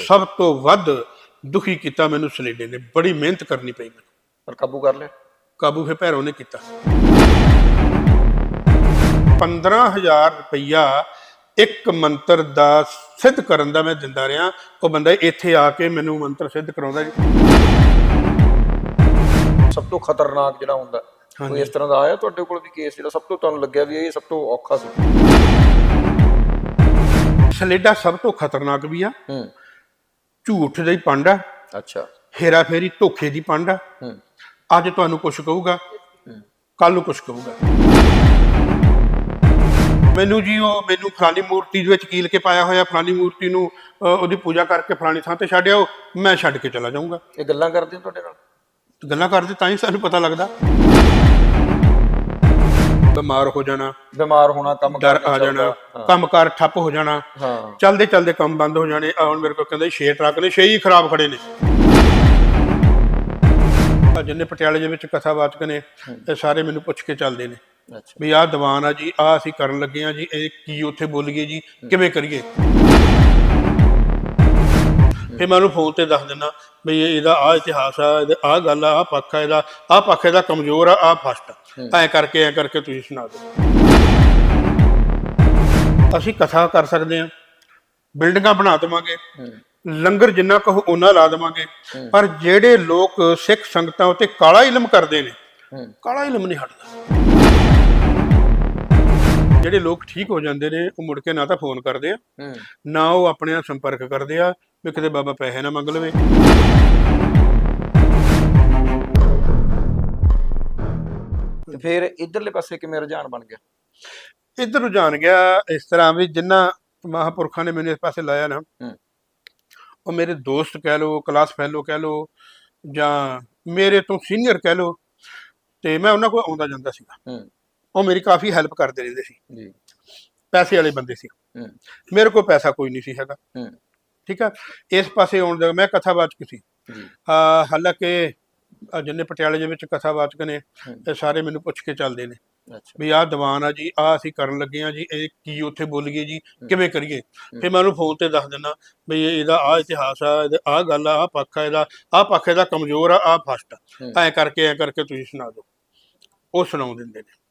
ਸਭ ਤੋਂ ਵੱਧ ਦੁਖੀ ਕੀਤਾ ਮੈਨੂੰ ਸਲੇਡੇ ਨੇ। ਬੜੀ ਮਿਹਨਤ ਕਰਨੀ ਪਈ ਮੈਨੂੰ। ਪਰ ਕਾਬੂ ਕਰ ਲਿਆ? ਕਾਬੂ ਫਿਰ ਭੈਰੋ ਨੇ ਕੀਤਾ। 15000 ਰੁਪਈਆ ਇੱਕ ਮੰਤਰ ਦਾ ਸਿੱਧ ਕਰਨ ਦਾ ਮੈਂ ਦਿੰਦਾ ਰਿਹਾ। ਉਹ ਬੰਦਾ ਇੱਥੇ ਆ ਕੇ ਮੈਨੂੰ ਮੰਤਰ ਸਿੱਧ ਕਰਾਉਂਦਾ ਜੀ। ਸਭ ਤੋਂ ਖਤਰਨਾਕ ਜਿਹੜਾ ਹੁੰਦਾ ਕੋਈ ਇਸ ਤਰ੍ਹਾਂ ਦਾ ਆਇਆ ਤੁਹਾਡੇ ਕੋਲ ਵੀ ਕੇਸ ਜਿਹੜਾ ਸਭ ਤੋਂ ਤੁਹਾਨੂੰ ਲੱਗਿਆ ਵੀ ਇਹ ਸਭ ਤੋਂ ਔਖਾ ਸੀ? ਸਲੇਡਾ ਸਭ ਤੋਂ ਖਤਰਨਾਕ ਵੀ ਆ। ਹੂੰ। ਝੂਠ ਦਾ ਪੰਡ ਆ। ਅੱਛਾ। ਹੇਰਾ ਫੇਰੀ ਧੋਖੇ ਦੀ ਪੰਡ ਆ। ਹੂੰ। ਅੱਜ ਤੁਹਾਨੂੰ ਕੁਝ ਕਹੂਗਾ। ਕੱਲ ਨੂੰ ਕੁਝ ਕਹੂਗਾ। ਮੈਨੂੰ ਜੀ ਉਹ ਮੈਨੂੰ ਫਲਾਨੀ ਮੂਰਤੀ ਦੇ ਵਿੱਚ ਕੀਲ ਕੇ ਪਾਇਆ ਹੋਇਆ ਫਲਾਨੀ ਮੂਰਤੀ ਨੂੰ ਉਹਦੀ ਪੂਜਾ ਕਰਕੇ ਫਲਾਣੀ ਥਾਂ ਤੇ ਛੱਡ ਆਓ। ਮੈਂ ਛੱਡ ਕੇ ਚਲਾ ਜਾਊਂਗਾ। ਇਹ ਗੱਲਾਂ ਕਰਦੇ ਤੁਹਾਡੇ ਨਾਲ? ਗੱਲਾਂ ਕਰਦੇ ਤਾਂ ਹੀ ਸਾਨੂੰ ਪਤਾ ਲੱਗਦਾ। ਬਿਮਾਰ ਹੋ ਜਾਣਾ ਬਿਮਾਰ ਹੋਣਾ ਕੰਮ ਡਰ ਆ ਜਾਣਾ। ਕੰਮਕਾਰ ਠੱਪ ਹੋ ਜਾਣਾ ਹਾਂ। ਚਲਦੇ ਚਲਦੇ ਕੰਮ ਬੰਦ ਹੋ ਜਾਣੇ ਆ ਹੁਣ ਮੇਰੇ ਕੋਲ ਕਹਿੰਦੇ 6 ਟਰੱਕ ਨੇ 6 ਹੀ ਖਰਾਬ ਖੜੇ ਨੇ। ਜਿੰਨੇ ਪਟਿਆਲੇ ਦੇ ਵਿੱਚ ਕਥਾਵਾਚਕ ਨੇ ਇਹ ਸਾਰੇ ਮੈਨੂੰ ਪੁੱਛ ਕੇ ਚੱਲਦੇ ਨੇ। ਵੀ ਆਹ ਦੀਵਾਨ ਆ ਜੀ ਆਹ ਅਸੀਂ ਕਰਨ ਲੱਗੇ ਆ ਜੀ ਇਹ ਕੀ ਉੱਥੇ ਬੋਲੀਏ ਜੀ ਕਿਵੇਂ ਕਰੀਏ? ਫਿਰ ਮੈਂ ਉਹਨੂੰ ਫੋਨ ਤੇ ਦੱਸ ਦਿੰਦਾ ਵੀ ਇਹ- ਇਹਦਾ ਆਹ ਇਤਿਹਾਸ ਆ ਇਹਦਾ ਆਹ ਗੱਲ ਆ ਆਹ ਪੱਖ ਆ ਇਹਦਾ ਆਹ ਪੱਖ ਇਹਦਾ ਕਮਜ਼ੋਰ ਆ ਆਹ ਫਸਟ। ਐ ਕਰਕੇ ਐ ਕਰਕੇ ਤੁਸੀਂ ਸੁਣਾ ਦਿਓ। ਅਸੀਂ ਕਥਾ ਕਰ ਸਕਦੇ ਆ ਬਿਲਡਿੰਗਾਂ ਬਣਾ ਦੇਵਾਂਗੇ ਲੰਗਰ ਜਿੰਨਾ ਕਹੋ ਉਹਨਾਂ ਲਾ ਦੇਵਾਂਗੇ ਪਰ ਜਿਹੜੇ ਲੋਕ ਸਿੱਖ ਸੰਗਤਾਂ ਉਤੇ ਕਾਲਾ ਇਲਮ ਕਰਦੇ ਨੇ ਹੂੰ। ਕਾਲਾ ਇਲਮ ਨਹੀਂ ਹਟਦਾ। ਜਿਹੜੇ ਲੋਕ ਠੀਕ ਹੋ ਜਾਂਦੇ ਨੇ ਉਹ ਮੁੜ ਕੇ ਨਾ ਤਾਂ ਫੋਨ ਕਰਦੇ ਆ ਨਾ ਉਹ ਆਪਣੇ ਨਾਲ ਸੰਪਰਕ ਕਰਦੇ ਆ ਵੀ ਕਿਤੇ ਬਾਬਾ ਪੈਸੇ ਨਾ ਮੰਗ ਲਵੇ। ਤੇ ਫਿਰ ਇਧਰਲੇ ਪਾਸੇ ਕਿਵੇਂ ਰੁਝਾਨ ਬਣ ਗਿਆ? ਇੱਧਰ ਰੁਝਾਨ ਗਿਆ ਇਸ ਤਰ੍ਹਾਂ ਵੀ ਜਿੰਨਾ ਮਹਾਪੁਰਖਾਂ ਨੇ ਮੈਨੂੰ ਇਸ ਪਾਸੇ ਲਾਇਆ ਨਾ ਹੂੰ। ਉਹ ਮੇਰੇ ਦੋਸਤ ਕਹਿ ਲਓ ਕਲਾਸ ਫੈਲੋ ਕਹਿ ਲਓ ਜਾਂ ਮੇਰੇ ਤੋਂ ਸੀਨੀਅਰ ਕਹਿ ਲਓ ਤੇ ਮੈਂ ਉਹਨਾਂ ਕੋਲ ਆਉਂਦਾ ਜਾਂਦਾ ਸੀਗਾ। ਹੂੰ। ਉਹ ਮੇਰੀ ਕਾਫੀ ਹੈਲਪ ਕਰਦੇ ਰਹਿੰਦੇ ਸੀ। ਜੀ। ਪੈਸੇ ਵਾਲੇ ਬੰਦੇ ਸੀ। ਹੂੰ। ਮੇਰੇ ਕੋਲ ਪੈਸਾ ਕੋਈ ਨਹੀਂ ਸੀ ਹੈਗਾ। ਹੂੰ। ਠੀਕ ਆ? ਇਸ ਪਾਸੇ ਆਉਣ ਦਾ ਮੈਂ ਕਥਾਵਾਚਕ ਸੀ। ਆ ਹਾਲਾਂਕਿ ਜਿੰਨੇ ਪਟਿਆਲੇ ਦੇ ਵਿੱਚ ਕਥਾਵਾਚਕ ਨੇ ਹੂੰ। ਇਹ ਸਾਰੇ ਮੈਨੂੰ ਪੁੱਛ ਕੇ ਚੱਲਦੇ ਨੇ। ਅੱਛਾ। ਵੀ ਆਹ ਦੀਵਾਨ ਆ ਜੀ ਆਹ ਅਸੀਂ ਕਰਨ ਲੱਗੇ ਆ ਜੀ ਇਹ ਕੀ ਉੱਥੇ ਬੋਲੀਏ ਜੀ ਕਿਵੇਂ ਕਰੀਏ? ਫਿਰ ਮੈਂ ਉਹਨੂੰ ਫੋਨ ਤੇ ਦੱਸ ਦਿੰਦਾ ਵੀ ਇਹ- ਇਹਦਾ ਆਹ ਇਤਿਹਾਸ ਆ ਆਹ ਗੱਲ ਆ ਆਹ ਪੱਖ ਆ ਇਹਦਾ ਆਹ ਪੱਖ ਇਹਦਾ ਕਮਜ਼ੋਰ ਆ ਆਹ ਫਸਟ ਹੂੰ। ਐ ਕਰਕੇ ਐ ਕਰਕੇ ਤੁਸੀਂ ਸੁਣਾ ਦਿਓ। ਉਹ ਸੁਣਾਉ ਦਿੰਦੇ ਨੇ।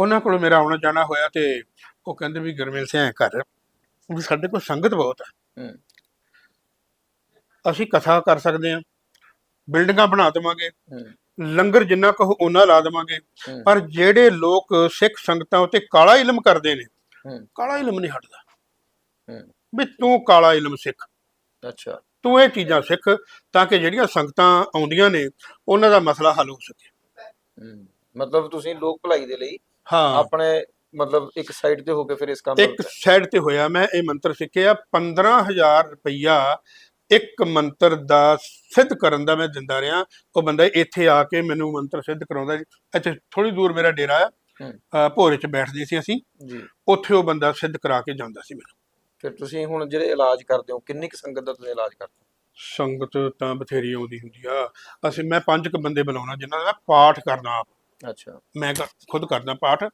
ਉਹਨਾਂ ਕੋਲ ਮੇਰਾ ਆਉਣਾ ਜਾਣਾ ਹੋਇਆ ਤੇ ਉਹ ਕਹਿੰਦੇ ਵੀ ਗਰਮੇਲ ਸਿੰਘ ਐ ਕਰ ਵੀ ਸਾਡੇ ਕੋਲ ਸੰਗਤ ਬਹੁਤ ਹੂੰ। ਅਸੀਂ ਕਥਾ ਕਰ ਸਕਦੇ ਹਾਂ ਬਿਲਡਿੰਗਾਂ ਬਣਾ ਦੇਵਾਂਗੇ ਲੰਗਰ ਜਿੰਨਾ ਕਹੋ ਉਹਨਾਂ ਲਾ ਦੇਵਾਂਗੇ। ਪਰ ਜਿਹੜੇ ਲੋਕ ਸਿੱਖ ਸੰਗਤਾਂ ਉਤੇ ਕਾਲਾ ਇਲਮ ਕਰਦੇ ਨੇ ਕਾਲਾ ਇਲਮ ਨਹੀਂ ਹਟਦਾ। ਵੀ ਤੂੰ ਕਾਲਾ ਇਲਮ ਸਿੱਖ। ਅੱਛਾ। ਤੂੰ ਇਹ ਚੀਜ਼ਾਂ ਸਿੱਖ ਤਾਂ ਕਿ ਜਿਹੜੀਆਂ ਸੰਗਤਾਂ ਆਉਂਦੀਆਂ ਨੇ ਉਹਨਾਂ ਦਾ ਮਸਲਾ ਹੱਲ ਹੋ ਸਕੇ। ਮਤਲਬ ਤੁਸੀਂ ਲੋਕ ਭਲਾਈ ਦੇ ਲਈ ਹਾਂ। ਆਪਣੇ ਮਤਲਬ ਇੱਕ ਸਾਈਡ ਤੇ ਹੋ ਕੇ ਫਿਰ ਇਸ ਕੰਮ ਇੱਕ ਸਾਈਡ ਤੇ ਹੋਇਆ ਮੈਂ ਇਹ ਮੰਤਰ ਸਿੱਖਿਆ। 15000 ਰੁਪਈਆ ਇੱਕ ਮੰਤਰ ਦਾ ਸਿੱਧ ਕਰਨ ਦਾ ਮੈਂ ਦਿੰਦਾ ਰਿਹਾ। ਉਹ ਬੰਦਾ ਇੱਥੇ ਆ ਕੇ ਮੈਨੂੰ ਮੰਤਰ ਸਿੱਧ ਕਰਾਉਂਦਾ ਜੀ ਇੱਥੇ ਥੋੜੀ ਦੂਰ ਮੇਰਾ ਡੇਰਾ ਆ। ਹੂੰ। ਭੋਰੇ 'ਚ ਬੈਠਦੇ ਸੀ ਅਸੀਂ। ਜੀ। ਉੱਥੇ ਉਹ ਬੰਦਾ ਸਿੱਧ ਕਰਾ ਕੇ ਜਾਂਦਾ ਸੀ ਮੈਨੂੰ। ਫਿਰ ਤੁਸੀਂ ਹੁਣ ਜਿਹੜੇ ਇਲਾਜ ਕਰਦੇ ਹੋ ਕਿੰਨੀ ਕੁ ਸੰਗਤ ਦਾ ਤੁਸੀਂ ਇਲਾਜ ਕਰਦੇ ਸੰਗਤ ਤਾਂ ਬਥੇਰੀ ਆਉਂਦੀ ਹੁੰਦੀ ਆ। ਅਸੀਂ ਮੈਂ ਪੰਜ ਕੁ ਬੰਦੇ ਬੁਲਾਉਣਾ ਜਿਨ੍ਹਾਂ ਦਾ ਪਾਠ ਕਰਨਾ ਆਪ। ਹੋ ਅੱਛਾ। ਮੈਂ ਖੁਦ ਕਰਦਾ ਪਾਠ।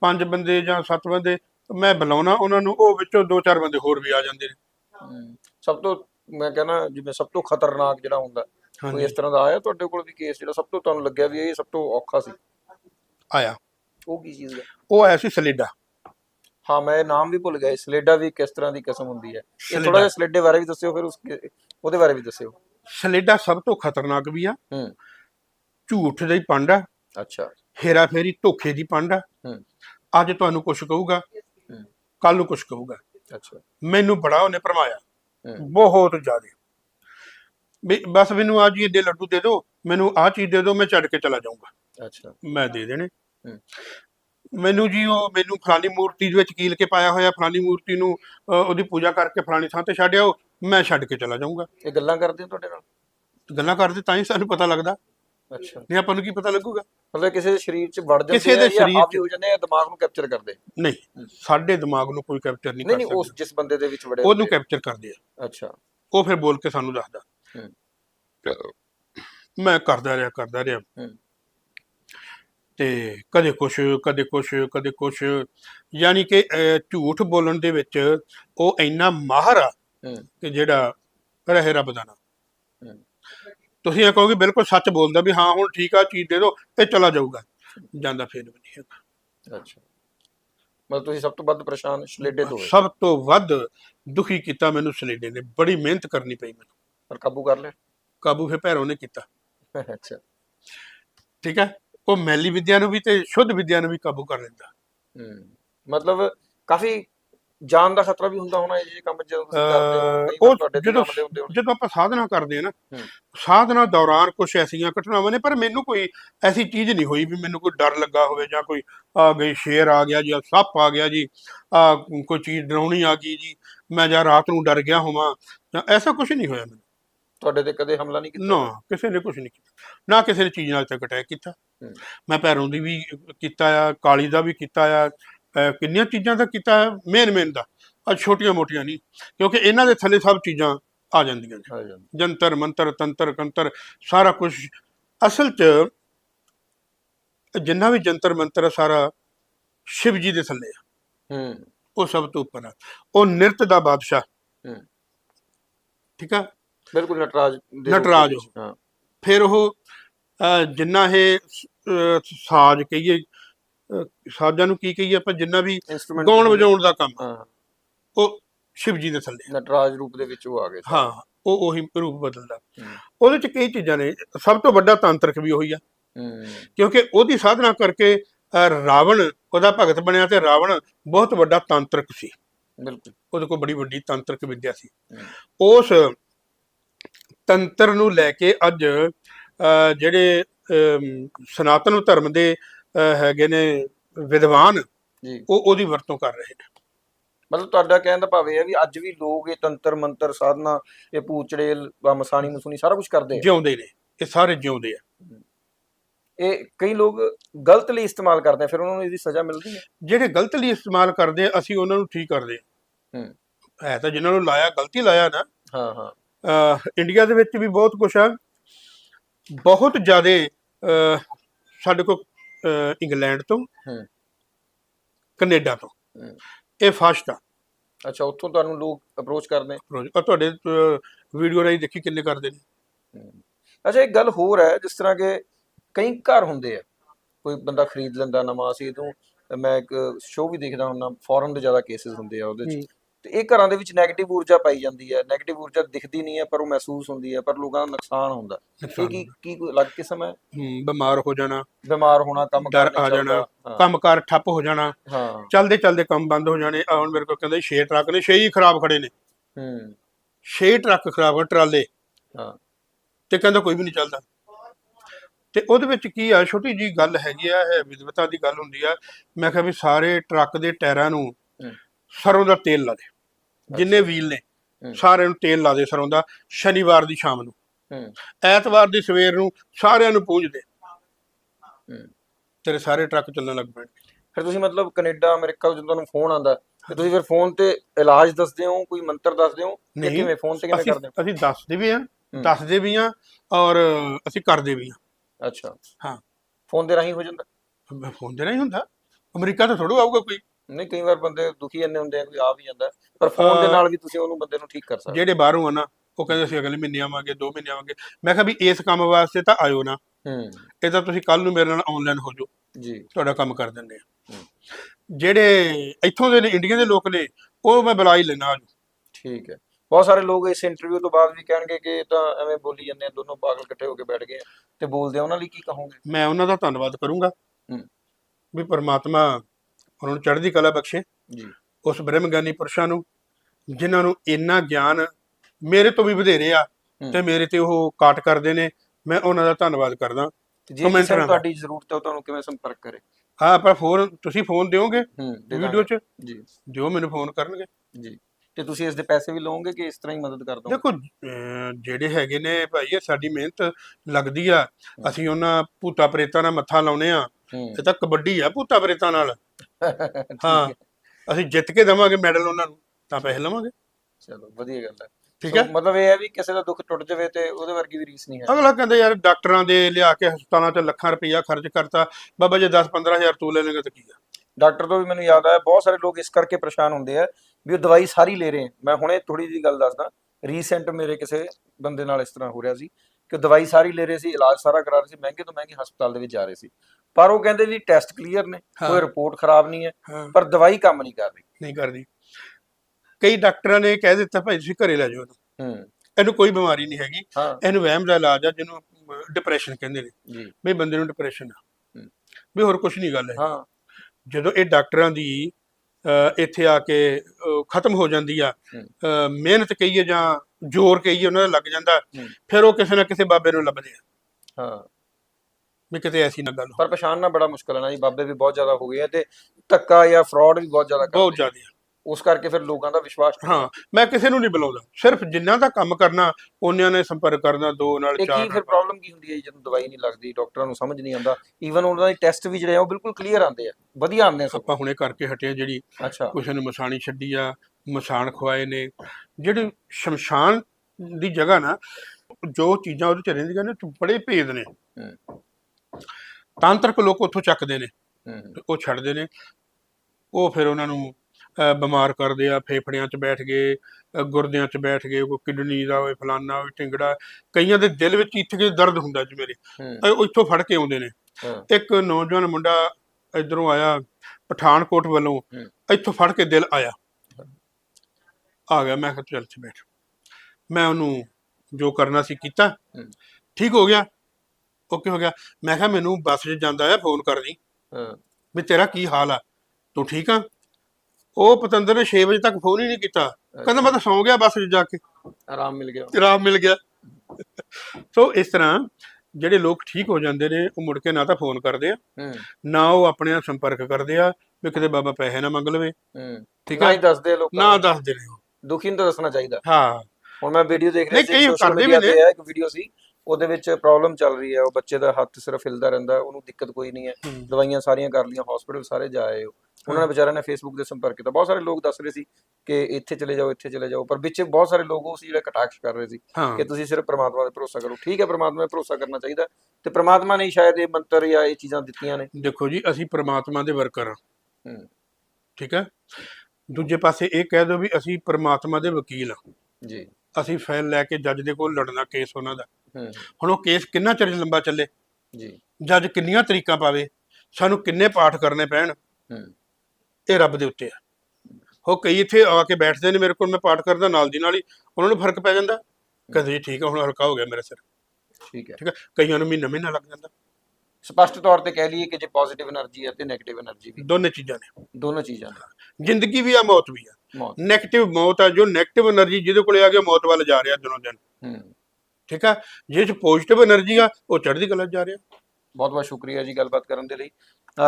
ਪੰਜ ਬੰਦੇ ਜਾਂ ਸੱਤ ਬੰਦੇ ਮੈਂ ਬੁਲਾਉਣਾ ਉਹਨਾਂ ਨੂੰ ਉਹ ਵਿੱਚੋਂ ਦੋ ਚਾਰ ਬੰਦੇ ਹੋਰ ਵੀ ਆ ਜਾਂਦੇ ਨੇ। ਸਭ ਤੋਂ ਮੈਂ ਕਹਿੰਦਾ ਜਿਵੇਂ ਸਭ ਤੋਂ ਖਤਰਨਾਕ ਜਿਹੜਾ ਹੁੰਦਾ ਕੋਈ ਇਸ ਤਰ੍ਹਾਂ ਦਾ ਆਇਆ ਤੁਹਾਡੇ ਕੋਲ ਵੀ ਕੇਸ ਜਿਹੜਾ ਸਭ ਤੋਂ ਤੁਹਾਨੂੰ ਲੱਗਿਆ ਵੀ ਇਹ ਸਭ ਤੋਂ ਔਖਾ ਸੀ? ਆਇਆ। ਉਹ ਕੀ ਚੀਜ਼ ਹੈ ਉਹ ਆਇਆ ਸੀ ਸਲੇਡਾ। ਹਾਂ ਮੈਂ ਨਾਮ ਵੀ ਭੁੱਲ ਗਿਆ ਸਲੇਡਾ ਵੀ ਕਿਸ ਤਰ੍ਹਾਂ ਦੀ ਕਿਸਮ ਹੁੰਦੀ ਹੈ? ਇਹ। ਥੋੜਾ ਜਿਹਾ ਸਲੇਡੇ ਬਾਰੇ ਵੀ ਦੱਸਿਓ ਫਿਰ ਉਸ ਉਹਦੇ ਬਾਰੇ ਵੀ ਦੱਸਿਓ। ਸਲੇਡਾ ਸਭ ਤੋਂ ਖਤਰਨਾਕ ਵੀ ਆ। ਝੂਠ ਦਾ ਹੀ ਪੰਡ ਅੱਛਾ। ਹੇਰਾ ਫੇਰੀ ਧੋਖੇ ਦੀ ਪੰਡ ਆ। ਹੂੰ। ਅੱਜ ਤੁਹਾਨੂੰ ਕੁਝ ਕਹੂਗਾ। ਹੂੰ। ਕੱਲ ਨੂੰ ਕੁਝ ਕਹੂਗਾ। ਅੱਛਾ। ਮੈਨੂੰ ਬੜਾ ਉਹਨੇ ਭਰਮਾਇਆ। ਹੂੰ। ਬਹੁਤ ਜ਼ਿਆਦਾ। ਵੀ ਬਸ ਮੈਨੂੰ ਆ ਜੀ ਇਹਦੇ ਲੱਡੂ ਦੇ ਦਿਓ ਮੈਨੂੰ ਆਹ ਚੀਜ਼ ਦੇ ਦਿਓ ਮੈਂ ਛੱਡ ਕੇ ਚਲਾ ਜਾਊਂਗਾ। ਅੱਛਾ। ਮੈਂ ਦੇ ਦੇਣੇ। ਹੂੰ। ਮੈਨੂੰ ਜੀ ਉਹ ਮੈਨੂੰ ਫਲਾਨੀ ਮੂਰਤੀ ਦੇ ਵਿੱਚ ਕੀਲ ਕੇ ਪਾਇਆ ਹੋਇਆ ਫਲਾਨੀ ਮੂਰਤੀ ਨੂੰ ਅ, ਉਹਦੀ ਪੂਜਾ ਕਰਕੇ ਫਲਾਣੀ ਥਾਂ ਤੇ ਛੱਡ ਆਓ ਮੈਂ ਛੱਡ ਕੇ ਚਲਾ ਜਾਊਂਗਾ। ਇਹ ਗੱਲਾਂ ਕਰਦੇ ਹੋ ਤੁਹਾਡੇ ਨਾਲ? ਗੱਲਾਂ ਕਰਦੇ ਤਾਂ ਹੀ ਸਾਨੂੰ ਪਤਾ ਲੱਗਦਾ। ਅੱਛਾ। ਨਹੀਂ ਆਪਾਂ ਨੂੰ ਕੀ ਪਤਾ ਲੱਗੂਗਾ? ਮਤਲਬ ਕਿਸੇ ਦੇ ਸਰੀਰ 'ਚ ਵੜ ਜਾਂਦੇ ਕਿਸੇ ਦੇ ਆ ਜਾਂ ਸਰੀਰ ਹਾਵੀ ਹੋ ਜਾਂਦੇ ਆ ਦਿਮਾਗ ਨੂੰ ਕੈਪਚਰ ਕਰਦੇ ਨਹੀਂ ਸਾਡੇ ਦਿਮਾਗ ਨੂੰ ਕੋਈ ਕੈਪਚਰ ਨਹੀਂ ਨਹੀਂ ਕਰ ਨਹੀਂ ਉਸ ਸਕਦਾ। ਜਿਸ ਬੰਦੇ ਦੇ ਵਿੱਚ ਵੜੇ ਉਹਨੂੰ ਕੈਪਚਰ ਕਰਦੇ ਆ। ਅੱਛਾ। ਉਹ ਫਿਰ ਬੋਲ ਕੇ ਸਾਨੂੰ ਦੱਸਦਾ। ਮੈਂ ਕਰਦਾ ਰਿਹਾ ਕਰਦਾ ਰਿਹਾ। ਤੇ ਕਦੇ ਕੁਛ ਕਦੇ ਕੁਛ ਕਦੇ ਕੁਛ। ਯਾਨੀ ਕਿ ਝੂਠ ਬੋਲਣ ਦੇ ਵਿੱਚ ਉਹ ਇੰਨਾ ਮਾਹਰ ਆ ਕਿ ਜਿਹੜਾ ਰਹੇ ਰੱਬ ਦਾ ਨਾਮ। ਹੂੰ। ਤੁਸੀਂ ਇਹ ਕਹੋਗੇ ਬਿਲਕੁਲ ਸੱਚ ਬੋਲਦਾ ਵੀ ਹਾਂ ਹੁਣ ਠੀਕ ਆ ਚੀਜ਼ ਦੇ ਦਿਓ ਇਹ ਚਲਾ ਜਾਊਗਾ। ਜਾਂਦਾ ਫਿਰ ਵੀ ਨਹੀਂ ਹੈਗਾ। ਅੱਛਾ। ਮਤਲਬ ਤੁਸੀਂ ਸਭ ਤੋਂ ਵੱਧ ਪਰੇਸ਼ਾਨ ਸ਼ਲੇਡੇ ਤੋਂ ਸਭ ਤੋਂ ਵੱਧ ਦੁਖੀ ਕੀਤਾ ਮੈਨੂੰ ਸਲੇਡੇ ਨੇ। ਬੜੀ ਮਿਹਨਤ ਕਰਨੀ ਪਈ ਮੈਨੂੰ। ਪਰ ਕਾਬੂ ਕਰ ਲਿਆ? ਕਾਬੂ ਫਿਰ ਭੈਰੋ ਨੇ ਕੀਤਾ। ਅੱਛਾ। ਠੀਕ ਹੈ ਉਹ ਮੈਲੀ ਵਿਦਿਆ ਨੂੰ ਵੀ ਤੇ ਸ਼ੁੱਧ ਵਿਦਿਆ ਨੂੰ ਵੀ ਕਾਬੂ ਕਰ ਲੈਂਦਾ। ਹੂੰ। ਮਤਲਬ ਕਾਫੀ ਜਾਨ ਦਾ ਖਤਰਾ ਵੀ ਹੁੰਦਾ ਹੋਣਾ ਇਹ ਕੰਮ ਜਦੋਂ ਤੁਸੀਂ ਕਰਦੇ ਹੋ ਕਈ ਵਾਰ ਉਹ ਤੁਹਾਡੇ ਤੇ ਜਦੋਂ ਹਮਲੇ ਹੁੰਦੇ ਹੋਣ। ਜਦੋਂ ਆਪਾਂ ਸਾਧਨਾ ਕਰਦੇ ਆ ਨਾ ਹੂੰ। ਸਾਧਨਾ ਦੌਰਾਨ ਕੁਝ ਐਸੀਆਂ ਘਟਨਾਵਾਂ ਨੇ ਪਰ ਮੈਨੂੰ ਕੋਈ ਐਸੀ ਚੀਜ਼ ਨਹੀਂ ਹੋਈ ਵੀ ਮੈਨੂੰ ਕੋਈ ਡਰ ਲੱਗਾ ਹੋਵੇ ਜਾਂ ਕੋਈ ਆ ਗਈ ਸ਼ੇਰ ਆ ਗਿਆ ਜੀ ਸੱਪ ਆ ਗਿਆ ਜੀ ਆ ਕੋਈ ਚੀਜ਼ ਡਰਾਉਣੀ ਆ ਗਈ ਜੀ ਮੈਂ ਜਾਂ ਰਾਤ ਨੂੰ ਡਰ ਗਿਆ ਹੋਵਾਂ ਜਾਂ ਐਸਾ ਕੁਝ ਨਹੀਂ ਹੋਇਆ ਮੈਨੂੰ। ਤੁਹਾਡੇ ਤੇ ਕਦੇ ਹਮਲਾ ਨਹੀਂ ਕੀਤਾ? ਨਾ ਕਿਸੇ ਨੇ ਕੁਝ ਨਹੀਂ ਕੀਤਾ। ਨਾ ਕਿਸੇ ਨੇ ਚੀਜ਼ ਨਾਲ ਤੱਕ ਅਟੈਕ ਕੀਤਾ। ਹੂੰ। ਮੈਂ ਪੈਰੋਂ ਦੀ ਵੀ ਕੀਤਾ ਆ ਕਾਲੀ ਦਾ ਵੀ ਕੀਤਾ ਆ ਅਹ ਕਿੰਨੀਆਂ ਚੀਜ਼ਾਂ ਦਾ ਕੀਤਾ ਮੇਨ ਮੇਨ ਦਾ। ਆ ਛੋਟੀਆਂ ਮੋਟੀਆਂ ਨਹੀਂ ਕਿਉਂਕਿ ਇਹਨਾਂ ਦੇ ਥੱਲੇ ਸਭ ਚੀਜ਼ਾਂ ਆ ਜਾਂਦੀਆਂ ਨੇ। ਆ ਜਾਂਦਾ ਜੰਤਰ ਮੰਤਰ ਤੰਤਰ ਕੰਤਰ ਸਾਰਾ ਕੁਝ ਅਸਲ 'ਚ ਜਿੰਨਾ ਵੀ ਜੰਤਰ ਮੰਤਰ ਸਾਰਾ ਸ਼ਿਵ ਜੀ ਦੇ ਥੱਲੇ ਆ। ਹੂੰ। ਉਹ ਸਭ ਤੋਂ ਉੱਪਰ ਆ। ਉਹ ਨਿਰਤ ਦਾ ਬਾਦਸ਼ਾਹ। ਹੂੰ। ਠੀਕ ਆ? ਬਿਲਕੁਲ ਨਟਰਾਜ ਦੇ ਰੂਪ ਨਟਰਾਜ ਵਿੱਚ, ਹਾਂ। ਫਿਰ ਉਹ ਅਹ, ਜਿੰਨਾ ਇਹ ਅਹ, ਸਾਜ਼ ਕਹੀਏ ਸਾਜ਼ਾਂ ਨੂੰ ਕੀ ਕਹੀਏ ਆਪਾਂ ਜਿੰਨਾ ਵੀ ਗਾਉਣ ਵਜਾਉਣ ਦਾ ਕੰਮ ਉਹ ਸ਼ਿਵ ਜੀ ਦੇ ਥੱਲੇ। ਨਟਰਾਜ ਰੂਪ ਦੇ ਵਿੱਚ ਉਹ ਆ ਗਏ ਹਾਂ ਉਹ ਉਹੀ ਰੂਪ ਬਦਲਦਾ। ਉਹਦੇ ਚ ਕਈ ਚੀਜ਼ਾਂ ਨੇ ਸਭ ਤੋਂ ਵੱਡਾ ਤਾਂਤਰਿਕ ਵੀ ਉਹੀ ਆ। ਕਿਉਂਕਿ ਉਹਦੀ ਸਾਧਨਾ ਕਰਕੇ ਰਾਵਣ ਉਹਦਾ ਭਗਤ ਬਣਿਆ ਤੇ ਰਾਵਣ ਬਹੁਤ ਵੱਡਾ ਤਾਂਤਰਿਕ ਸੀ। ਬਿਲਕੁਲ। ਉਹਦੇ ਕੋਲ ਬੜੀ ਵੱਡੀ ਤਾਂਤਰਿਕ ਵਿਦਿਆ ਸੀ। ਉਸ ਤੰਤਰ ਨੂੰ ਲੈ ਕੇ ਅੱਜ ਜਿਹੜੇ ਸਨਾਤਨ ਧਰਮ ਦੇ ਹੈਗੇ ਨੇ ਵਿਦਵਾਨ ਜੀ। ਉਹ ਉਹਦੀ ਵਰਤੋਂ ਕਰ ਰਹੇ ਨੇ। ਮਤਲਬ ਤੁਹਾਡਾ ਕਹਿਣ ਦਾ ਭਾਵ ਇਹ ਹੈ ਵੀ ਅੱਜ ਵੀ ਲੋਕ ਇਹ ਤੰਤਰ ਮੰਤਰ ਸਾਧਨਾ ਇਹ ਭੂਤ ਚੜੇਲ ਵਾ ਮਸਾਣੀ ਮਸੂਣੀ ਸਾਰਾ ਕੁਝ ਕਰਦੇ ਆ। ਜਿਉਂਦੇ ਨੇ ਇਹ ਸਾਰੇ ਜਿਉਂਦੇ ਆ। ਇਹ ਕਈ ਲੋਕ ਗਲਤ ਲਈ ਇਸਤੇਮਾਲ ਕਰਦੇ ਆ ਫਿਰ ਉਹਨਾਂ ਨੂੰ ਇਹਦੀ ਸਜ਼ਾ ਮਿਲਦੀ ਹੈ? ਜਿਹੜੇ ਗਲਤ ਲਈ ਇਸਤੇਮਾਲ ਕਰਦੇ ਆ ਅਸੀਂ ਉਹਨਾਂ ਨੂੰ ਠੀਕ ਕਰਦੇ ਆ। ਹੂੰ। ਹੈ ਤਾਂ ਜਿਨ੍ਹਾਂ ਨੂੰ ਲਾਇਆ ਗਲਤੀ ਲਾਇਆ ਨਾ। ਹਾਂ ਹਾਂ। ਇੰਡੀਆ ਦੇ ਵਿੱਚ ਵੀ ਬਹੁਤ ਕੁਝ ਆ। ਬਹੁਤ ਜ਼ਿਆਦੇ ਸਾਡੇ ਕੋਲ ਇੰਗਲੈਂਡ ਤੋਂ ਕੈਨੇਡਾ ਤੋਂ। ਇਹ ਫਸਟ ਆ। ਅੱਛਾ ਉੱਥੋਂ ਤੁਹਾਨੂੰ ਲੋਕ ਅਪਰੋਚ ਕਰਦੇ ਆ ਤੁਹਾਡੇ ਵੀਡੀਓ ਰਾਹੀਂ ਦੇਖੀ ਕਿੰਨੇ ਕਰਦੇ ਨੇ। ਅੱਛਾ ਇੱਕ ਗੱਲ ਹੋਰ ਹੈ ਜਿਸ ਤਰ੍ਹਾਂ ਕਿ ਕਈ ਘਰ ਹੁੰਦੇ ਆ। ਕੋਈ ਬੰਦਾ ਖਰੀਦ ਲੈਂਦਾ ਨਵਾਂ ਸੀ ਤੋਂ ਮੈਂ ਇੱਕ ਸ਼ੋਅ ਵੀ ਦੇਖਦਾ ਹੁੰਦਾ ਫੋਰਨ ਦੇ ਜ਼ਿਆਦਾ ਕੇਸਿਸ ਹੁੰਦੇ ਆ ਉਹਦੇ। ਚ। ਤੇ ਇਹ ਘਰਾਂ ਦੇ ਵਿੱਚ 네ਗੇਟਿਵ ਊਰਜਾ ਪਾਈ ਜਾਂਦੀ ਹੈ। 네ਗੇਟਿਵ ਊਰਜਾ ਦਿਖਦੀ ਨਹੀਂ ਹੈ ਪਰ ਉਹ ਮਹਿਸੂਸ ਹੁੰਦੀ ਹੈ ਪਰ ਲੋਕਾਂ ਦਾ ਨੁਕਸਾਨ ਹੁੰਦਾ ਇਹ ਕੀ ਕੀ ਕੋਈ ਅਲੱਗ ਕਿਸਮ ਹੈ? ਹੂੰ, ਬਿਮਾਰ ਹੋ ਜਾਣਾ ਬਿਮਾਰ ਹੋਣਾ ਕੰਮ ਕਰ ਆ ਜਾਣਾ। ਕੰਮਕਾਰ ਠੱਪ ਹੋ ਜਾਣਾ ਹਾਂ। ਚਲਦੇ ਚਲਦੇ ਕੰਮ ਬੰਦ ਹੋ ਜਾਣੇ। ਹੁਣ ਮੇਰੇ ਕੋਲ ਕਹਿੰਦੇ 6 ਟਰੱਕ ਨੇ 6 ਹੀ ਖਰਾਬ ਖੜੇ ਨੇ। ਹੂੰ। 6 ਟਰੱਕ ਖਰਾਬ ਟਰਾਲੇ। ਹਾਂ। ਤੇ ਕਹਿੰਦਾ ਕੋਈ ਵੀ ਨਹੀਂ ਚੱਲਦਾ। ਤੇ ਉਹਦੇ ਵਿੱਚ ਕੀ ਆ ਛੋਟੀ ਜੀ ਗੱਲ ਹੈਗੀ ਆ ਇਹ ਵਿਦਵਤਾ ਦੀ ਗੱਲ ਹੁੰਦੀ ਆ। ਮੈਂ ਕਿਹਾ ਵੀ ਸਾਰੇ ਟਰੱਕ ਦੇ ਟਾਇਰਾਂ ਨੂੰ ਹੂੰ। ਸਰੋਂ ਦਾ ਤੇਲ ਲਾ ਦੇ। ਜਿੰਨੇ ਵੀਲ ਨੇ ਹੂੰ। ਸਾਰਿਆਂ ਨੂੰ ਤੇਲ ਲਾ ਦੇ ਸਰੋਂ ਦਾ ਸ਼ਨੀਵਾਰ ਦੀ ਸ਼ਾਮ ਨੂੰ। ਹੂੰ। ਐਤਵਾਰ ਦੀ ਸਵੇਰ ਨੂੰ ਸਾਰਿਆਂ ਨੂੰ ਪੂੰਝ ਦੇ। ਹੂੰ। ਤੇਰੇ ਸਾਰੇ ਟਰੱਕ ਚੱਲਣ ਲੱਗ ਪੈਣਗੇ ਫਿਰ ਤੁਸੀਂ ਮਤਲਬ ਕੈਨੇਡਾ ਅਮਰੀਕਾ ਜਦੋਂ ਤੁਹਾਨੂੰ ਫੋਨ ਆਉਂਦਾ ਤੇ ਤੁਸੀਂ ਫਿਰ ਫੋਨ ਤੇ ਇਲਾਜ ਦੱਸਦੇ ਹੋ ਕੋਈ ਮੰਤਰ ਦੱਸਦੇ ਹੋ ਕਿ ਕਿਵੇਂ? ਫੋਨ ਤੇ ਕਿਵੇਂ ਕਰਦੇ ਅਸੀਂ ਦੱਸਦੇ ਵੀ ਆ ਹੂੰ। ਦੱਸਦੇ ਵੀ ਆ ਔਰ ਅਸੀਂ ਕਰਦੇ ਵੀ ਆ ਹੋ। ਅੱਛਾ। ਹਾਂ। ਫੋਨ ਦੇ ਰਾਹੀਂ ਹੋ ਜਾਂਦਾ? ਫੋਨ ਤੇ ਨਹੀਂ ਹੁੰਦਾ। ਅਮਰੀਕਾ ਤੋਂ ਥੋੜੂ ਆਊਗਾ ਕੋਈ। ਨਹੀਂ ਕਈ ਵਾਰ ਬੰਦੇ ਦੁਖੀ ਇੰਨੇ ਹੁੰਦੇ ਆ ਕੋਈ ਆ ਵੀ ਜਾਂਦਾ ਪਰ ਫੋਨ ਦੇ ਨਾਲ ਵੀ ਤੁਸੀਂ ਉਹਨੂੰ ਬੰਦੇ ਨੂੰ ਠੀਕ ਕਰ ਸਕਦੇ ਜਿਹੜੇ ਬਾਹਰੋਂ ਆ ਨਾ ਉਹ ਕਹਿੰਦੇ ਅਸੀਂ ਅਗਲੇ ਮਹੀਨੇ ਆਵਾਂਗੇ 2 ਮਹੀਨੇ ਆਵਾਂਗੇ। ਮੈਂ ਕਿਹਾ ਵੀ ਇਸ ਕੰਮ ਵਾਸਤੇ ਤਾਂ ਆਇਓ ਨਾ। ਹੂੰ। ਇਹ ਤਾਂ ਤੁਸੀਂ ਕੱਲ ਨੂੰ ਮੇਰੇ ਨਾਲ ਆਨਲਾਈਨ ਹੋ ਜਾਓ। ਜੀ। ਤੁਹਾਡਾ ਕੰਮ ਕਰ ਦਿੰਦੇ ਆ। ਜਿਹੜੇ ਇੱਥੋਂ ਦੇ ਨੇ ਇੰਡੀਆ ਦੇ ਲੋਕ ਨੇ ਉਹ ਮੈਂ ਬੁਲਾ ਹੀ। ਲੈਣਾ ਅੱਜ ਠੀਕ ਹੈ। ਬਹੁਤ ਸਾਰੇ ਲੋਕ ਇਸ ਇੰਟਰਵਿਊ ਤੋਂ ਬਾਅਦ ਵੀ ਕਹਿਣਗੇ ਕਿ ਇਹ ਤਾਂ ਐਵੇਂ ਬੋਲੀ ਜਾਂਦੇ ਆ ਦੋਨੋਂ ਪਾਗਲ ਇਕੱਠੇ ਹੋ ਕੇ ਬੈਠ ਗਏ ਤੇ ਬੋਲਦੇ ਆ ਉਹਨਾਂ ਲਈ ਕੀ ਕਹੋਗੇ? ਮੈਂ ਉਹਨਾਂ ਦਾ ਧੰਨਵਾਦ ਕਰੂੰਗਾ। ਵੀ ਪਰਮਾਤਮਾ ਉਹਨਾਂ ਨੂੰ ਚੜ੍ਹਦੀ ਕਲਾ ਬਖਸ਼ੇ। ਜੀ। ਉਸ ਬ੍ਰਹਮ ਗਿਆਨੀ ਪੁਰਸ਼ਾਂ ਨੂੰ ਜਿਨ੍ਹਾਂ ਨੂੰ ਇੰਨਾ ਗਿਆਨ ਮੇਰੇ ਤੋਂ ਵੀ ਵਧੇਰੇ ਆ। ਤੇ ਮੇਰੇ ਤੇ ਉਹ ਕਾਟ ਕਰਦੇ ਨੇ ਮੈਂ ਉਹਨਾਂ ਦਾ ਧੰਨਵਾਦ ਕਰਦਾ। ਜੇ ਕਿਸੇ। ਤੁਹਾਡੀ ਜ਼ਰੂਰਤ ਹੈ ਤੁਹਾਨੂੰ ਕਿਵੇਂ ਸੰਪਰਕ ਕਰੇ? ਹਾਂ ਪਰ ਫੋਨ ਤੁਸੀਂ ਫੋਨ ਦਿਓਗੇ ਵੀਡੀਓ 'ਚ? ਜੀ। ਜੋ ਮੈਨੂੰ ਫੋਨ ਕਰਨਗੇ। ਜੀ। ਤੇ ਤੁਸੀਂ ਇਸ ਦੇ ਪੈਸੇ ਵੀ ਲਓਗੇ ਕਿ ਇਸ ਤਰ੍ਹਾਂ ਹੀ ਮਦਦ ਕਰ ਦੋਗੇ? ਦੇਖੋ ਜਿਹੜੇ ਹੈਗੇ ਨੇ ਭਾਈ ਇਹ ਸਾਡੀ ਮਿਹਨਤ ਲੱਗਦੀ ਆ। ਅਸੀਂ ਉਹਨਾਂ ਭੂਤਾ ਪ੍ਰੇਤਾਂ ਨਾਲ ਮੱਥਾ ਲਾਉਨੇ ਆ। ਇਹ ਤਾਂ ਕਬੱਡੀ ਆ ਭੂਤਾ ਪ੍ਰੇਤਾਂ ਨਾਲ। ਹਾਂ। ਅਸੀਂ ਜਿੱਤ ਕੇ ਦੇਵਾਂਗੇ ਮੈਡਲ ਉਹਨਾਂ ਨੂੰ ਤਾਂ ਪੈਸੇ ਲਵਾਂਗੇ। ਚਲੋ ਵਧੀਆ ਗੱਲ ਹੈ। ਠੀਕ ਹੈ। ਮਤਲਬ ਇਹ ਹੈ ਵੀ ਕਿਸੇ ਦਾ ਦੁੱਖ ਟੁੱਟ ਜਾਵੇ ਤੇ ਉਹਦੇ ਵਰਗੀ ਵੀ ਰੀਸ ਨਹੀਂ ਹੈ। ਅਗਲਾ ਕਹਿੰਦੇ ਯਾਰ ਡਾਕਟਰਾਂ ਦੇ ਲਿਆ ਕੇ ਹਸਪਤਾਲਾਂ 'ਚ ਲੱਖਾਂ ਰੁਪਈਆ ਖਰਚ ਕਰਤਾ। ਬਾਬਾ ਜੇ 10 15000 ਤੂੰ ਲੈ ਲੇਗਾ ਤਾਂ ਕੀ ਆ? ਡਾਕਟਰ ਤੋਂ ਵੀ ਮੈਨੂੰ ਯਾਦ ਆਇਆ ਬਹੁਤ ਸਾਰੇ ਲੋਕ ਇਸ ਕਰਕੇ ਪਰੇਸ਼ਾਨ ਹੁੰਦੇ ਆ ਵੀ ਉਹ ਦਵਾਈ ਸਾਰੀ ਲੈ ਰਹੇ ਆ। ਮੈਂ ਹੁਣੇ ਥੋੜੀ ਜਿਹੀ ਗੱਲ ਦੱਸਦਾ ਰੀਸੈਂਟ ਮੇਰੇ ਕਿਸੇ ਬੰਦੇ ਨਾਲ ਇਸ ਤਰ੍ਹਾਂ ਹੋ ਰਿਹਾ ਸੀ ਕਿ ਦਵਾਈ ਸਾਰੀ ਲੈ ਰਹੇ ਸੀ ਇਲਾਜ ਸਾਰਾ ਕਰਾ ਰਹੇ ਸੀ ਮਹਿੰਗੇ ਤੋਂ ਮਹਿੰਗੇ ਹਸਪਤਾਲ ਦੇ ਵਿੱਚ ਜਾ ਰਹੇ ਸੀ। ਪਰ ਉਹ ਕਹਿੰਦੇ ਵੀ ਟੈਸਟ ਕਲੀਅਰ ਨੇ। ਕੋਈ ਰਿਪੋਰਟ ਖਰਾਬ ਨਹੀਂ ਹੈ ਪਰ ਦਵਾਈ ਕੰਮ ਨਹੀਂ ਕਰ ਰਹੀ। ਨਹੀਂ ਕਰਦੀ। ਕਈ ਡਾਕਟਰਾਂ ਨੇ ਕਹਿ ਦਿੱਤਾ ਭਾਈ ਤੁਸੀਂ ਘਰੇ ਲੈ ਜਾਓ ਇਹਨੂੰ। ਹੂੰ। ਇਹਨੂੰ ਕੋਈ ਬਿਮਾਰੀ ਨਹੀਂ ਹੈਗੀ। ਇਹਨੂੰ ਵਹਿਮ ਦਾ ਇਲਾਜ ਆ ਜਿਹਨੂੰ ਡਿਪਰੈਸ਼ਨ ਕਹਿੰਦੇ ਨੇ। ਜੀ। ਵੀ ਬੰਦੇ ਨੂੰ ਡਿਪਰੈਸ਼ਨ ਆ। ਵੀ ਹੋਰ ਕੁਝ ਨਹੀਂ ਗੱਲ ਹੈ। ਹਾਂ। ਜਦੋਂ ਇਹ ਡਾਕਟਰਾਂ ਦੀ ਇੱਥੇ ਆ ਕੇ ਖਤਮ ਹੋ ਜਾਂਦੀ ਆ ਮਿਹਨਤ ਕਹੀਏ ਜਾਂ ਜ਼ੋਰ ਕਹੀਏ ਉਹਨਾਂ ਦਾ ਲੱਗ ਜਾਂਦਾ। ਫਿਰ ਉਹ ਕਿਸੇ ਨਾ ਕਿਸੇ ਬਾਬੇ ਨੂੰ ਲੱਭਦੇ ਆ। ਹਾਂ। ਵੀ ਕਿਤੇ ਐਸੀ ਨਾ ਗੱਲ ਹੋ ਪਰ ਪਛਾਣਨਾ ਬੜਾ ਮੁਸ਼ਕਲ ਹੈ ਨਾ ਜੀ ਬਾਬੇ ਵੀ ਬਹੁਤ ਜ਼ਿਆਦਾ ਹੋ ਗਏ ਆ ਤੇ ਧੱਕਾ ਜਾਂ ਫਰਾਡ ਵੀ ਬਹੁਤ ਜ਼ਿਆਦਾ ਕਰਦੇ ਬਹੁਤ। ਜ਼ਿਆਦਾ ਉਸ ਕਰਕੇ ਫਿਰ ਲੋਕਾਂ ਦਾ ਵਿਸ਼ਵਾਸ। ਹਾਂ ਮੈਂ ਕਿਸੇ ਨੂੰ ਨਹੀਂ ਬੁਲਾਉਂਦਾ ਸਿਰਫ ਜਿੰਨਾ ਦਾ ਕੰਮ ਕਰਨਾ ਉਹਨਿਆਂ ਨੇ ਸੰਪਰਕ ਕਰਨਾ ਦੋ ਨਾਲ ਚਾਰ ਕੀ ਫਿਰ। ਪ੍ਰੋਬਲਮ ਕੀ ਹੁੰਦੀ ਹੈ ਜਦੋਂ ਦਵਾਈ ਨਹੀਂ ਲੱਗਦੀ ਡਾਕਟਰਾਂ ਨੂੰ ਸਮਝ ਨਹੀਂ ਆਉਂਦਾ ਈਵਨ ਉਹਨਾਂ ਦੇ ਟੈਸਟ ਵੀ ਜਿਹੜੇ ਆ ਉਹ ਬਿਲਕੁਲ ਕਲੀਅਰ ਆਉਂਦੇ ਆ ਵਧੀਆ ਆਉਂਦੇ ਆ ਆਪਾਂ ਹੁਣੇ ਕਰਕੇ ਹਟੇ ਜਿਹੜੀ ਅੱਛਾ ਕਿਸੇ ਨੂੰ ਮਸਾਣੀ ਛੱਡੀ ਆ ਮਸਾਣ ਖਵਾਏ ਨੇ ਜਿਹੜੀ ਸ਼ਮਸ਼ਾਨ ਦੀ ਜਗ੍ਹਾ ਨਾ ਜੋ ਚੀਜ਼ਾਂ ਉਹਦੇ ਚ ਰਹਿੰਦੀਆਂ ਨੇ ਬੜੇ ਭੇਦ ਨੇ। ਤਾਂਤਰਿਕ ਲੋਕ ਉੱਥੋਂ ਚੱਕਦੇ ਨੇ ਉਹ ਛੱਡਦੇ ਨੇ। ਉਹ ਫਿਰ ਉਹਨਾਂ ਨੂੰ ਬਿਮਾਰ ਕਰਦੇ ਆ ਫੇਫੜਿਆਂ 'ਚ ਬੈਠ ਗਏ ਗੁਰਦਿਆਂ 'ਚ ਬੈਠ ਗਏ ਕੋਈ ਕਿਡਨੀ ਦਾ ਹੋਵੇ ਫਲਾਨਾ ਹੋਵੇ ਢਿੰਗੜਾ ਕਈਆਂ ਦੇ ਦਿਲ ਵਿੱਚ ਇੱਥੇ ਕਿ ਦਰਦ ਹੁੰਦਾ ਜੀ ਮੇਰੇ। ਉਹ ਇੱਥੋਂ ਫੜ ਕੇ ਆਉਂਦੇ ਨੇ। ਇੱਕ ਨੌਜਵਾਨ ਮੁੰਡਾ ਇਧਰੋਂ ਆਇਆ ਪਠਾਨਕੋਟ ਵੱਲੋਂ। ਇੱਥੋਂ ਫੜ ਕੇ ਦਿਲ ਆਇਆ। ਆ ਗਿਆ ਮੈਂ ਕਿਹਾ ਚੱਲ ਇੱਥੇ ਬੈਠ। ਮੈਂ ਉਹਨੂੰ ਜੋ ਕਰਨਾ ਸੀ ਕੀਤਾ। ਠੀਕ ਹੋ ਗਿਆ। ਓਕੇ ਹੋ ਗਿਆ? ਮੈਂ ਕਿਹਾ ਮੈਨੂੰ ਬੱਸ 'ਚ ਜਾਂਦਾ ਆ ਫੋਨ ਕਰ ਦੀ ਹਾਂ। ਵੀ ਤੇਰਾ ਕੀ ਹਾਲ ਆ? ਤੂੰ ਠੀਕ ਆ? ਉਹ ਪਤੰਦਰ ਨੇ 6 ਵਜੇ ਤੱਕ ਫੋਨ ਹੀ ਨਹੀਂ ਕੀਤਾ। ਕਹਿੰਦਾ ਮੈਂ ਤਾਂ ਸੌਂ ਗਿਆ ਬੱਸ 'ਚ ਜਾ ਕੇ। ਆਰਾਮ ਮਿਲ ਗਿਆ। ਆਰਾਮ ਮਿਲ ਗਿਆ। ਸੋ ਇਸ ਤਰ੍ਹਾਂ ਜਿਹੜੇ ਲੋਕ ਠੀਕ ਹੋ ਜਾਂਦੇ ਨੇ ਉਹ ਮੁੜ ਕੇ ਨਾ ਤਾਂ ਫੋਨ ਕਰਦੇ ਆ ਨਾ ਉਹ ਆਪਣੇ ਨਾਲ ਸੰਪਰਕ ਕਰਦੇ ਆ ਵੀ ਕਿਤੇ ਬਾਬਾ ਪੈਸੇ ਨਾ ਮੰਗ ਲਵੇ। ਹੂੰ। ਠੀਕ ਨਾ ਹੀ ਦੱਸਦੇ ਆ ਲੋਕਾਂ ਨਾ ਨੂੰ। ਦੱਸਦੇ ਨੇ ਉਹ। ਦੁਖੀ ਨੂੰ ਤਾਂ ਦੱਸਣਾ ਚਾਹੀਦਾ। ਹਾਂ। ਹੁਣ ਮੈਂ ਵੀਡੀਓ ਦੇਖ ਰਿਹਾ ਨੇ। ਤੇ ਹੈ ਇੱਕ ਵੀਡੀਓ ਸੀ। ਉਹਦੇ ਵਿੱਚ ਪ੍ਰੋਬਲਮ ਚੱਲ ਰਹੀ ਹੈ ਉਹ ਬੱਚੇ ਦਾ ਹੱਥ ਸਿਰਫ ਹਿਲਦਾ ਰਹਿੰਦਾ ਉਹਨੂੰ ਦਿੱਕਤ ਕੋਈ ਨਹੀਂ ਹੈ। ਦਵਾਈਆਂ ਸਾਰੀਆਂ ਕਰ ਲਈਆਂ ਹਸਪੀਟਲ ਸਾਰੇ ਜਾ ਆਏ ਹੋ ਉਹਨਾਂ ਨੇ ਵਿਚਾਰਿਆਂ ਨੇ ਫੇਸਬੁੱਕ ਦੇ ਸੰਪਰਕ ਕੀਤਾ। ਬਹੁਤ ਸਾਰੇ ਲੋਕ ਦੱਸ ਰਹੇ ਸੀ ਕਿ ਇੱਥੇ ਚਲੇ ਜਾਓ ਇੱਥੇ ਚਲੇ ਜਾਓ ਪਰ ਵਿੱਚ ਬਹੁਤ ਸਾਰੇ ਲੋਕ ਉਹ ਸੀ ਜਿਹੜੇ ਕਟਾਕਸ਼ ਕਰ ਰਹੇ ਸੀ ਕਿ ਤੁਸੀਂ ਸਿਰਫ ਪ੍ਰਮਾਤਮਾ ਤੇ ਭਰੋਸਾ ਕਰੋ। ਠੀਕ ਹੈ ਪ੍ਰਮਾਤਮਾ ਤੇ ਭਰੋਸਾ ਕਰਨਾ ਚਾਹੀਦਾ ਤੇ ਪ੍ਰਮਾਤਮਾ ਨੇ ਸ਼ਾਇਦ ਇਹ ਮੰਤਰ ਜਾਂ ਇਹ ਚੀਜ਼ਾਂ ਦਿੱਤੀਆਂ ਨੇ। ਦੇਖੋ ਜੀ ਅਸੀਂ ਪ੍ਰਮਾਤਮਾ ਦੇ ਵਰਕਰ ਹਾਂ। ਠੀਕ ਹੈ? ਦੂਜੇ ਪਾਸੇ ਇਹ ਕਹਿ ਦਿਓ ਵੀ ਅਸੀਂ ਪ੍ਰਮਾਤਮਾ ਦੇ ਵਕੀਲ ਹਾਂ। ਜੀ। ਅਸੀਂ ਫਾਈਲ ਲੈ ਕੇ ਜੱਜ ਦੇ ਕੋਲ ਲੜਨਾ ਕੇਸ ਉਹਨਾਂ ਦਾ। ਹੁਣ ਉਹ ਕੇਸ ਕਿੰਨਾ ਚਿਰ ਲੰਬਾ ਚੱਲੇ? ਜੀ। ਜੱਜ ਕਿੰਨੀਆਂ ਤਰੀਕਾਂ ਪਾਵੇ? ਸਾਨੂੰ ਕਿੰਨੇ ਪਾਠ ਕਰਨੇ ਪੈਣ? ਇਹ ਰੱਬ ਦੇ ਉੱਤੇ ਆ। ਹੋ ਕਈ ਇੱਥੇ ਆ ਕੇ ਬੈਠਦੇ ਨੇ ਮੇਰੇ ਕੋਲ ਮੈਂ ਪਾਠ ਕਰਦਾ ਨਾਲ ਦੀ ਨਾਲ ਹੀ ਉਹਨਾਂ ਨੂੰ ਫ਼ਰਕ ਪੈ ਜਾਂਦਾ? ਕਹਿੰਦੇ ਜੀ ਠੀਕ ਹੈ ਹੁਣ ਹਲਕਾ ਹੋ ਗਿਆ ਮੇਰਾ ਸਿਰ। ਠੀਕ ਹੈ। ਠੀਕ ਹੈ ਕਈਆਂ ਨੂੰ ਮਹੀਨਾ ਮਹੀਨਾ ਲੱਗ ਜਾਂਦਾ। ਸਪਸ਼ਟ ਤੌਰ ਤੇ ਕਹਿ ਲਈਏ ਕਿ ਜੇ ਪੋਜ਼ਿਟਿਵ એનર્ਜੀ ਹੈ ਤੇ ਨੈਗੇਟਿਵ એનર્ਜੀ ਵੀ। ਦੋਨੇ ਚੀਜ਼ਾਂ ਨੇ। ਦੋਨੋਂ ਚੀਜ਼ਾਂ ਨੇ। ਜ਼ਿੰਦਗੀ ਵੀ ਆ ਮੌਤ ਵੀ ਆ। ਨੈਗੇਟਿਵ ਮੌਤ ਆ ਜੋ ਨੈਗੇਟਿਵ એનર્ਜੀ ਜਿਹਦੇ ਕੋਲੇ ਆ ਗਿਆ ਮੌਤ ਵੱਲ ਜਾ ਰਿਹਾ ਦਿਨੋਂ ਦਿਨ। ਹੂੰ। ਠੀਕ ਆ? ਜੇ ਚ ਪੋਜ਼ਿਟਿਵ એનર્ਜੀ ਆ, ਉਹ ਚੜ੍ਹਦੀ ਕਲਾ ਜਾ ਰਿਹਾ। ਬਹੁਤ ਬਹੁਤ ਸ਼ੁਕਰੀਆ ਜੀ ਗੱਲਬਾਤ ਕਰਨ ਦੇ ਲਈ।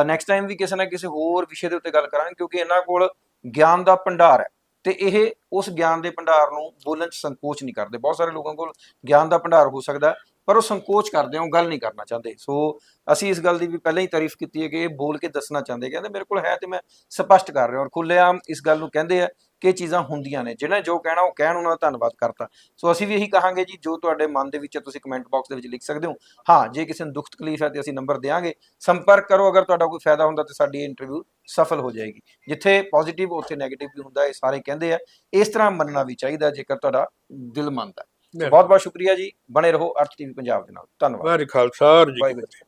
ਨੈਕਸਟ ਟਾਈਮ ਵੀ ਕਿਸੇ ਨਾ ਕਿਸੇ ਹੋਰ ਵਿਸ਼ੇ ਦੇ ਉੱਤੇ ਗੱਲ ਕਰਾਂਗੇ, ਕਿਉਂਕਿ ਇਹਨਾਂ ਕੋਲ ਗਿਆਨ ਦਾ ਭੰਡਾਰ ਹੈ। ਤੇ ਇਹ ਉਸ ਗਿਆਨ ਦੇ ਭੰਡਾਰ ਨੂੰ ਬੋਲਣ 'ਚ ਸੰਕੋਚ ਨਹੀਂ ਕਰਦੇ। ਬਹੁਤ ਸਾਰੇ ਲੋਕਾਂ ਕੋਲ ਗਿਆਨ ਦਾ ਭੰਡਾਰ ਹੋ ਸਕਦਾ ਪਰ ਉਹ ਸੰਕੋਚ ਕਰਦੇ ਆ, ਉਹ ਗੱਲ ਨਹੀਂ ਕਰਨਾ ਚਾਹੁੰਦੇ। ਸੋ ਅਸੀਂ ਇਸ ਗੱਲ ਦੀ ਵੀ ਪਹਿਲਾਂ ਹੀ ਤਾਰੀਫ ਕੀਤੀ ਹੈ ਕਿ ਇਹ ਬੋਲ ਕੇ ਦੱਸਣਾ ਚਾਹੁੰਦੇ। ਕਹਿੰਦੇ ਮੇਰੇ ਕੋਲ ਹੈ ਤੇ ਮੈਂ ਸਪਸ਼ਟ ਕਰ ਰਿਹਾ ਔਰ ਖੁੱਲੇਆਮ ਇਸ ਗੱਲ ਨੂੰ ਕਹਿੰਦੇ ਆ ਕਿ ਚੀਜ਼ਾਂ ਹੁੰਦੀਆਂ ਨੇ। ਜਿਹਨੇ ਜੋ ਕਹਿਣਾ ਉਹ ਕਹਿਣ ਉਹਨਾਂ ਦਾ ਧੰਨਵਾਦ ਕਰਤਾ। ਸੋ ਅਸੀਂ ਵੀ ਇਹੀ ਕਹਾਂਗੇ ਜੀ ਜੋ ਤੁਹਾਡੇ ਮਨ ਦੇ ਵਿੱਚ ਤੁਸੀਂ ਕਮੈਂਟ ਬਾਕਸ ਦੇ ਵਿੱਚ ਲਿਖ ਸਕਦੇ ਹੋ। ਹਾਂ ਜੇ ਕਿਸੇ ਨੂੰ ਦੁੱਖ ਤਕਲੀਫ ਹੈ ਤੇ ਅਸੀਂ ਨੰਬਰ ਦੇਵਾਂਗੇ ਸੰਪਰਕ ਕਰੋ ਅਗਰ ਤੁਹਾਡਾ ਕੋਈ ਫਾਇਦਾ ਹੁੰਦਾ ਤੇ ਸਾਡੀ ਇੰਟਰਵਿਊ ਸਫਲ ਹੋ ਜਾਏਗੀ। ਜਿੱਥੇ ਪੋਜ਼ਿਟਿਵ ਉੱਥੇ 네ਗੇਟਿਵ ਵੀ ਹੁੰਦਾ ਇਹ ਸਾਰੇ ਕਹਿੰਦੇ ਆ। ਇਸ ਤਰ੍ਹਾਂ ਮੰਨਣਾ ਵੀ ਚਾਹੀਦਾ ਜੇਕਰ ਤੁਹਾਡਾ ਦਿਲ ਮੰਨਦਾ। ਬਹੁਤ ਬਹੁਤ ਸ਼ੁਕਰੀਆ ਜੀ। ਬਣੇ ਰਹੋ ਅਰਥ ਟੀਵੀ ਪੰਜਾਬ ਦੇ ਨਾਲ। ਧੰਨਵਾਦ। ਵਾਹਿਗੁਰੂ ਖਾਲਸਾ ਜੀ